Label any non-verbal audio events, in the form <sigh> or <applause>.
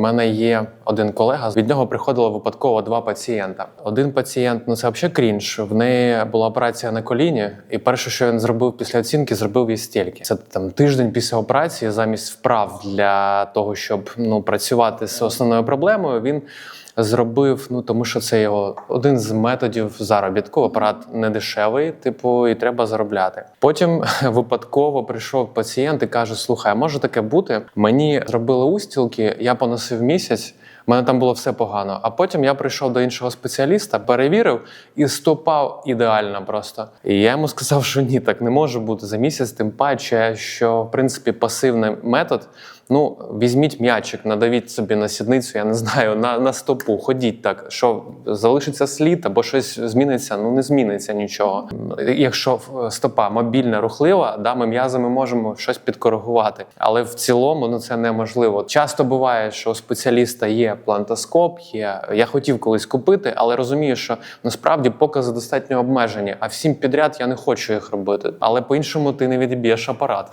мене є один колега. Від нього приходило випадково два пацієнта. Один пацієнт, ну це взагалі крінж. В неї була операція на коліні, і перше, що він зробив після оцінки, зробив їй стільки. Це там тиждень після операції, замість вправ для того, щоб ну працювати з основною проблемою, він. Зробив, ну тому що це його один з методів заробітку. Апарат не дешевий, типу, і треба заробляти. Потім <laughs> випадково прийшов пацієнт і каже: Слухай, може таке бути? Мені зробили устілки, я поносив місяць. У мене там було все погано. А потім я прийшов до іншого спеціаліста, перевірив і стопав ідеально просто. І я йому сказав, що ні, так не може бути за місяць, тим паче, що в принципі пасивний метод. Ну, візьміть м'ячик, надавіть собі на сідницю, я не знаю, на, на стопу, ходіть так, що залишиться слід або щось зміниться, ну не зміниться нічого. Якщо е, стопа мобільна, рухлива, да, ми м'язами можемо щось підкоригувати. Але в цілому ну, це неможливо. Часто буває, що у спеціаліста плантоскоп, є. Я хотів колись купити, але розумію, що насправді покази достатньо обмежені, а всім підряд я не хочу їх робити. Але по-іншому ти не відіб'єш апарат.